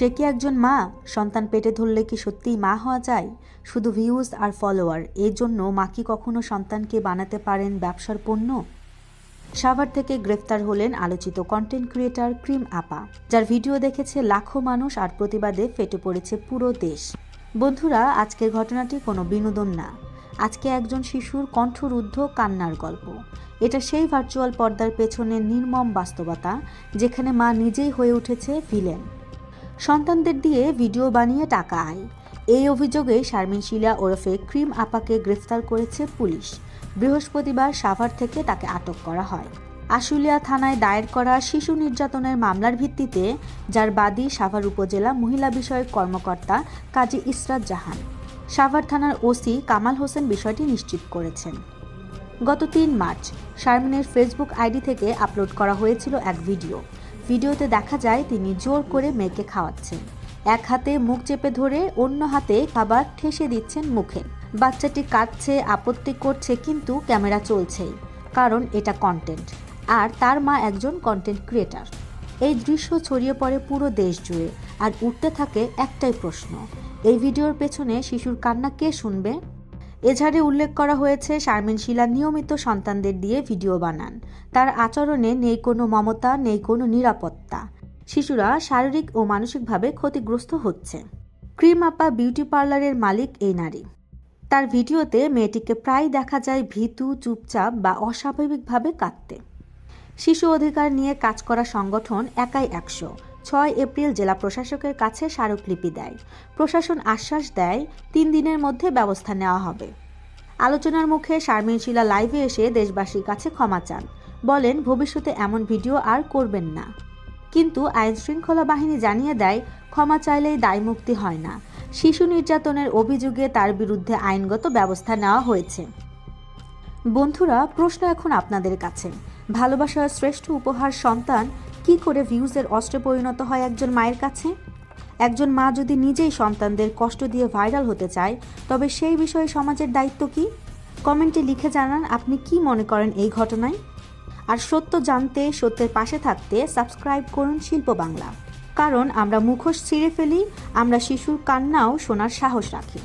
সে কি একজন মা? সন্তান পেটে ধরলে কি সত্যিই মা হওয়া যায়? শুধু ভিউজ আর ফলোয়ার এই জন্য মা কি কখনো সন্তানকে বানাতে পারেন ব্যবসার পণ্য? সাভার থেকে গ্রেফতার হলেন আলোচিত কন্টেন্ট ক্রিয়েটার ক্রিম আপা, যার ভিডিও দেখেছে লাখো মানুষ আর প্রতিবাদে ফেটে পড়েছে পুরো দেশ। বন্ধুরা, আজকের ঘটনাটি কোনো বিনোদন না। আজকে একজন শিশুর কণ্ঠরুদ্ধ কান্নার গল্প। এটা সেই ভার্চুয়াল পর্দার পেছনে নির্মম বাস্তবতা, যেখানে মা নিজেই হয়ে উঠেছে ভিলেন সন্তানদের দিয়ে ভিডিও বানিয়ে টাকা আয়। এই অভিযোগে শারমিন শিলা ওরফে ক্রিম আপাকে গ্রেফতার করেছে পুলিশ। বৃহস্পতিবার সাভার থেকে তাকে আটক করা হয়। আশুলিয়া থানায় দায়ের করা শিশু নির্যাতনের মামলার ভিত্তিতে, যার বাদী সাভার উপজেলা মহিলা বিষয়ক কর্মকর্তা কাজী ইসরাত জাহান। সাভার থানার ওসি কামাল হোসেন বিষয়টি নিশ্চিত করেছেন। গত তিন মার্চ, শারমিনের ফেসবুক আইডি থেকে আপলোড করা হয়েছিল এক ভিডিও। ভিডিওতে দেখা যায় তিনি জোর করে মেয়েকে খাওয়াচ্ছেন। এক হাতে মুখ চেপে ধরে অন্য হাতে খাবার ঠেসে দিচ্ছেন মুখে। বাচ্চাটি কাঁদছে, আপত্তি করছে, কিন্তু ক্যামেরা চলছেই, কারণ এটা কন্টেন্ট আর তার মা একজন কন্টেন্ট ক্রিয়েটার এই দৃশ্য ছড়িয়ে পড়ে পুরো দেশ জুড়ে, আর উঠতে থাকে একটাই প্রশ্ন, এই ভিডিওর পেছনে শিশুর কান্না কে শুনবে? এছাড়ে উল্লেখ করা হয়েছে, শারমিন শিলা নিয়মিত সন্তানদের দিয়ে ভিডিও বানান। তার আচরণে নেই কোনো মমতা, নেই কোনো নিরাপত্তা। শিশুরা শারীরিক ও মানসিকভাবে ক্ষতিগ্রস্ত হচ্ছে। ক্রিম আপা বিউটি পার্লারের মালিক এই নারী। তার ভিডিওতে মেয়েটিকে প্রায় দেখা যায় ভীতু, চুপচাপ বা অস্বাভাবিকভাবে কাঁদতে। শিশু অধিকার নিয়ে কাজ করা সংগঠন একাই একশো। ছয় এপ্রিল জেলা প্রশাসকের কাছে স্মারকলিপি দেয়। প্রশাসন আশ্বাস দেয়, তিন দিনের মধ্যে ব্যবস্থা নেওয়া হবে। আলোচনার মুখে শারমিন শিলা লাইভে এসে দেশবাসীর কাছে ক্ষমা চান। বলেন, ভবিষ্যতে এমন ভিডিও আর করবেন না। কিন্তু আইন শৃঙ্খলা বাহিনী জানিয়ে দেয়, ক্ষমা চাইলেই দায়মুক্তি হয় না। শিশু নির্যাতনের অভিযোগে তার বিরুদ্ধে আইনগত ব্যবস্থা নেওয়া হয়েছে। বন্ধুরা, প্রশ্ন এখন আপনাদের কাছে। ভালোবাসার শ্রেষ্ঠ উপহার সন্তান কি করে ভিউজের অস্ত্রে পরিণত হয় একজন মায়ের কাছে? একজন মা যদি নিজেই সন্তানদের কষ্ট দিয়ে ভাইরাল হতে চায়, তবে সেই বিষয়ে সমাজের দায়িত্ব কি? কমেন্টে লিখে জানান আপনি কি মনে করেন এই ঘটনায়? আর সত্য জানতে, সত্যের পাশে থাকতে সাবস্ক্রাইব করুন শিল্প বাংলা। কারণ আমরা মুখোশ ছিঁড়ে ফেলি, আমরা শিশুর কান্নাও শোনার সাহস রাখি।